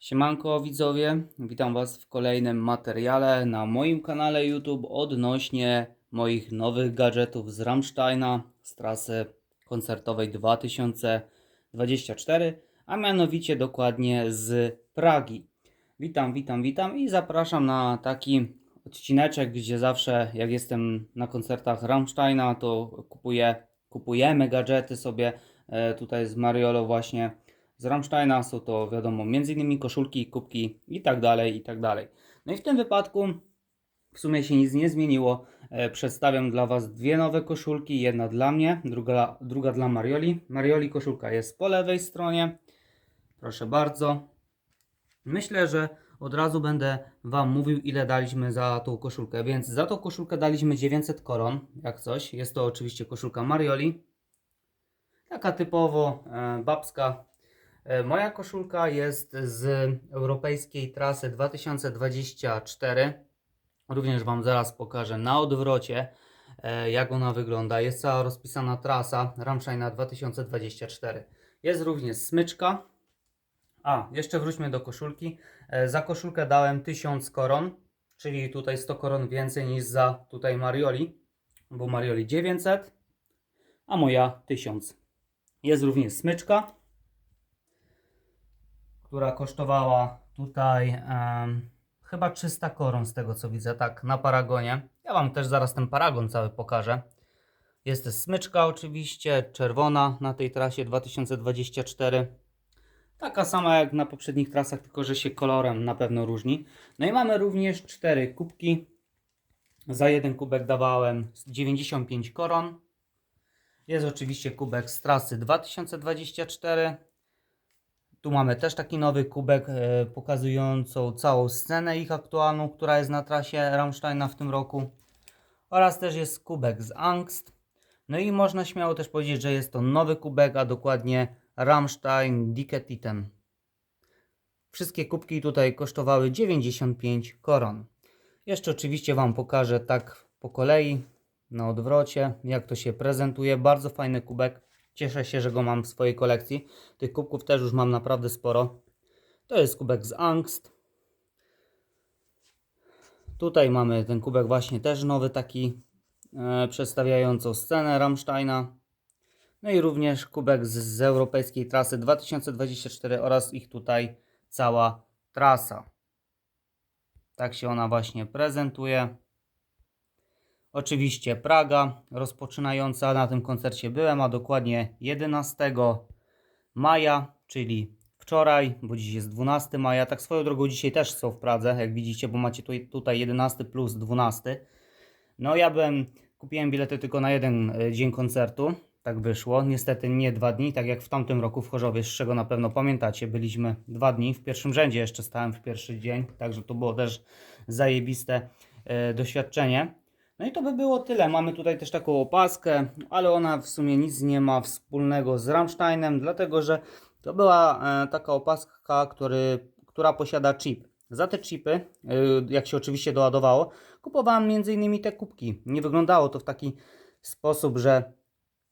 Siemanko widzowie, witam Was w kolejnym materiale na moim kanale YouTube odnośnie moich nowych gadżetów z Rammsteina z trasy koncertowej 2024, a mianowicie dokładnie z Pragi. Witam, witam, witam i zapraszam na taki odcineczek, gdzie zawsze jak jestem na koncertach Rammsteina, to kupuję, kupujemy gadżety sobie e, tutaj z Mariolo właśnie z Rammsteina. Są to wiadomo m.in. koszulki, kubki i tak dalej, i tak dalej. No i w tym wypadku w sumie się nic nie zmieniło. E, Przedstawiam dla Was dwie nowe koszulki. Jedna dla mnie, druga, druga dla Marioli. Marioli koszulka jest po lewej stronie. Proszę bardzo. Myślę, że od razu będę Wam mówił, ile daliśmy za tą koszulkę. Więc za tą koszulkę daliśmy 900 koron, jak coś. Jest to oczywiście koszulka Marioli. Taka typowo e, babska. E, moja koszulka jest z europejskiej trasy 2024. Również Wam zaraz pokażę na odwrocie, e, jak ona wygląda. Jest cała rozpisana trasa Rammsteina 2024. Jest również smyczka. A, jeszcze wróćmy do koszulki. E, Za koszulkę dałem 1000 koron, czyli tutaj 100 koron więcej niż za tutaj Marioli, bo Marioli 900, a moja 1000. Jest również smyczka, która kosztowała tutaj em, chyba 300 koron z tego co widzę, tak, na Paragonie. Ja Wam też zaraz ten Paragon cały pokażę. Jest smyczka oczywiście, czerwona na tej trasie 2024. Taka sama jak na poprzednich trasach, tylko że się kolorem na pewno różni. No i mamy również cztery kubki. Za jeden kubek dawałem 95 koron. Jest oczywiście kubek z trasy 2024. Tu mamy też taki nowy kubek e, pokazującą całą scenę ich aktualną, która jest na trasie Rammsteina w tym roku. Oraz też jest kubek z Angst. No i można śmiało też powiedzieć, że jest to nowy kubek, a dokładnie Rammstein Dicke Titan. Wszystkie kubki tutaj kosztowały 95 koron. Jeszcze oczywiście Wam pokażę tak po kolei, na odwrocie, jak to się prezentuje. Bardzo fajny kubek. Cieszę się, że go mam w swojej kolekcji. Tych kubków też już mam naprawdę sporo. To jest kubek z Angst. Tutaj mamy ten kubek właśnie też nowy taki, e, scenę Rammsteina. No i również kubek z, z europejskiej trasy 2024 oraz ich tutaj cała trasa. Tak się ona właśnie prezentuje. Oczywiście Praga rozpoczynająca na tym koncercie byłem, a dokładnie 11 maja, czyli wczoraj, bo dziś jest 12 maja. Tak swoją drogą dzisiaj też są w Pradze, jak widzicie, bo macie tu, tutaj 11 plus 12. No ja byłem, kupiłem bilety tylko na jeden e, dzień koncertu, tak wyszło. Niestety nie dwa dni, tak jak w tamtym roku w Chorzowie, z czego na pewno pamiętacie. Byliśmy dwa dni, w pierwszym rzędzie jeszcze stałem w pierwszy dzień, także to było też zajebiste e, doświadczenie. No i to by było tyle. Mamy tutaj też taką opaskę, ale ona w sumie nic nie ma wspólnego z Rammsteinem, dlatego że to była e, taka opaska, który, która posiada chip. Za te chipy, e, jak się oczywiście doładowało, kupowałem m.in. te kubki. Nie wyglądało to w taki sposób, że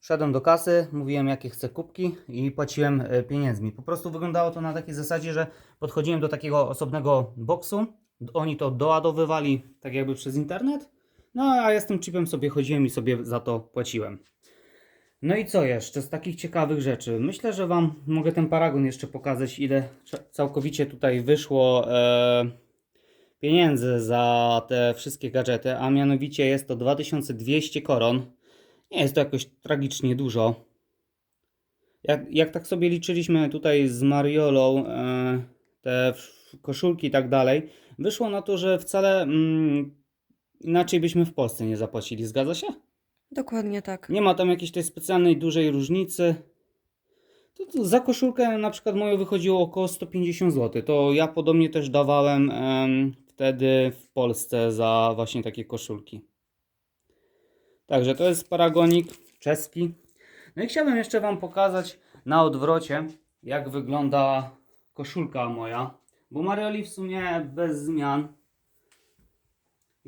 szedłem do kasy, mówiłem jakie chcę kubki i płaciłem e, pieniędzmi. Po prostu wyglądało to na takiej zasadzie, że podchodziłem do takiego osobnego boksu, oni to doładowywali tak jakby przez internet, no a ja z tym chipem sobie chodziłem i sobie za to płaciłem. No i co jeszcze z takich ciekawych rzeczy? Myślę, że Wam mogę ten paragon jeszcze pokazać, ile całkowicie tutaj wyszło e, pieniędzy za te wszystkie gadżety, a mianowicie jest to 2200 koron. Nie jest to jakoś tragicznie dużo. Jak, jak tak sobie liczyliśmy tutaj z Mariolą e, te koszulki i tak dalej, wyszło na to, że wcale mm, inaczej byśmy w Polsce nie zapłacili. Zgadza się? Dokładnie tak. Nie ma tam jakiejś tej specjalnej dużej różnicy. To, to za koszulkę na przykład moją wychodziło około 150 zł. To ja podobnie też dawałem em, wtedy w Polsce za właśnie takie koszulki. Także to jest paragonik czeski. No i chciałbym jeszcze Wam pokazać na odwrocie, jak wygląda koszulka moja. Bo Marioli w sumie bez zmian.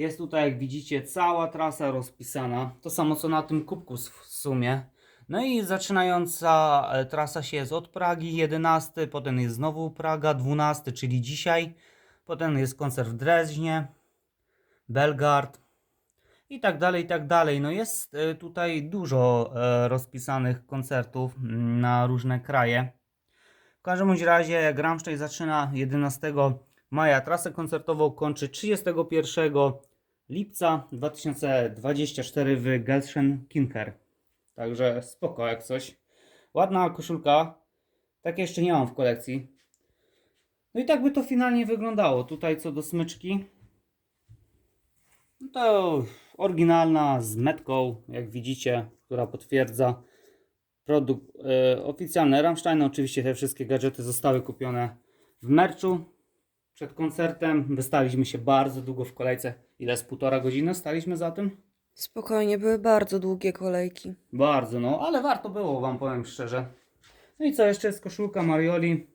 Jest tutaj, jak widzicie, cała trasa rozpisana. To samo co na tym kubku w sumie. No i zaczynająca e, trasa się jest od Pragi 11, potem jest znowu Praga 12, czyli dzisiaj. Potem jest koncert w Dreźnie, Belgard i tak dalej, i tak dalej. No jest e, tutaj dużo e, rozpisanych koncertów mm, na różne kraje. W każdym bądź razie jak zaczyna 11 maja trasę koncertową, kończy 31 lipca 2024 w Gelsenkirchen. Także spoko jak coś. Ładna koszulka. Tak jeszcze nie mam w kolekcji. No i tak by to finalnie wyglądało. Tutaj co do smyczki. No to oryginalna z metką, jak widzicie, która potwierdza produkt e, oficjalny Rammstein. Oczywiście te wszystkie gadżety zostały kupione w merchu przed koncertem. Wystaliśmy się bardzo długo w kolejce. Ile z półtora godziny staliśmy za tym? Spokojnie, były bardzo długie kolejki. Bardzo, no, ale warto było, wam powiem szczerze. No i co, jeszcze jest koszulka Marioli.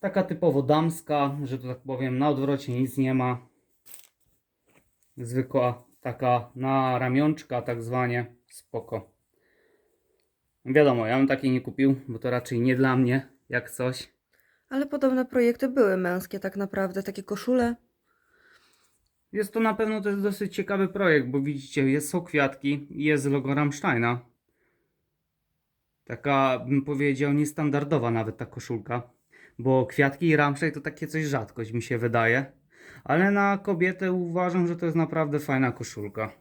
Taka typowo damska, że to tak powiem, na odwrocie nic nie ma. Zwykła taka na ramionczka, tak zwanie. Spoko. Wiadomo, ja bym takiej nie kupił, bo to raczej nie dla mnie, jak coś. Ale podobne projekty były męskie tak naprawdę, takie koszule. Jest to na pewno też dosyć ciekawy projekt, bo widzicie, jest, są kwiatki i jest logo Rammsteina. Taka, bym powiedział, niestandardowa nawet ta koszulka. Bo kwiatki i Rammstein to takie coś rzadkość mi się wydaje. Ale na kobietę uważam, że to jest naprawdę fajna koszulka.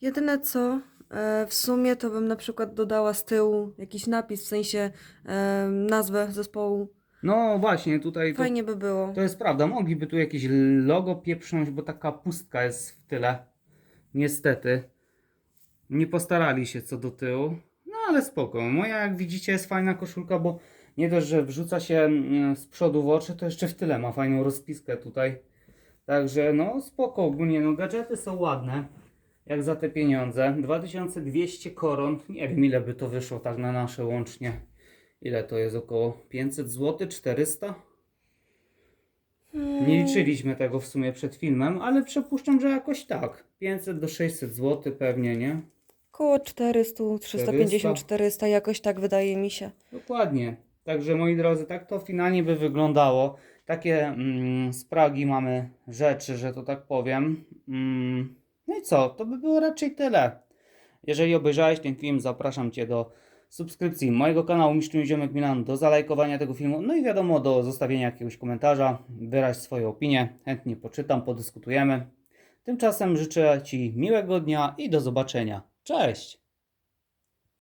Jedyne co, e, w sumie to bym na przykład dodała z tyłu jakiś napis, w sensie e, nazwę zespołu. No właśnie, tutaj to, Fajnie by było. to jest prawda. Mogliby tu jakieś logo pieprznąć, bo taka pustka jest w tyle. Niestety. Nie postarali się co do tyłu. No ale spoko. Moja jak widzicie jest fajna koszulka, bo nie dość, że wrzuca się mm, z przodu w oczy, to jeszcze w tyle ma fajną rozpiskę tutaj. Także no spoko ogólnie. No gadżety są ładne. Jak za te pieniądze. 2200 koron. Nie wiem ile by to wyszło tak na nasze łącznie. Ile to jest? Około 500 zł? 400? Nie liczyliśmy tego w sumie przed filmem, ale przypuszczam, że jakoś tak. 500 do 600 zł pewnie, nie? Koło 400, 350, 400, jakoś tak wydaje mi się. Dokładnie. Także moi drodzy, tak to finalnie by wyglądało. Takie mm, mamy rzeczy, że to tak powiem. Mm, no i co? To by było raczej tyle. Jeżeli obejrzałeś ten film, zapraszam Cię do subskrypcji mojego kanału Mistrz Ziomek Milan, do zalajkowania tego filmu, no i wiadomo, do zostawienia jakiegoś komentarza, wyraź swoją opinię, chętnie poczytam, podyskutujemy. Tymczasem życzę Ci miłego dnia i do zobaczenia. Cześć!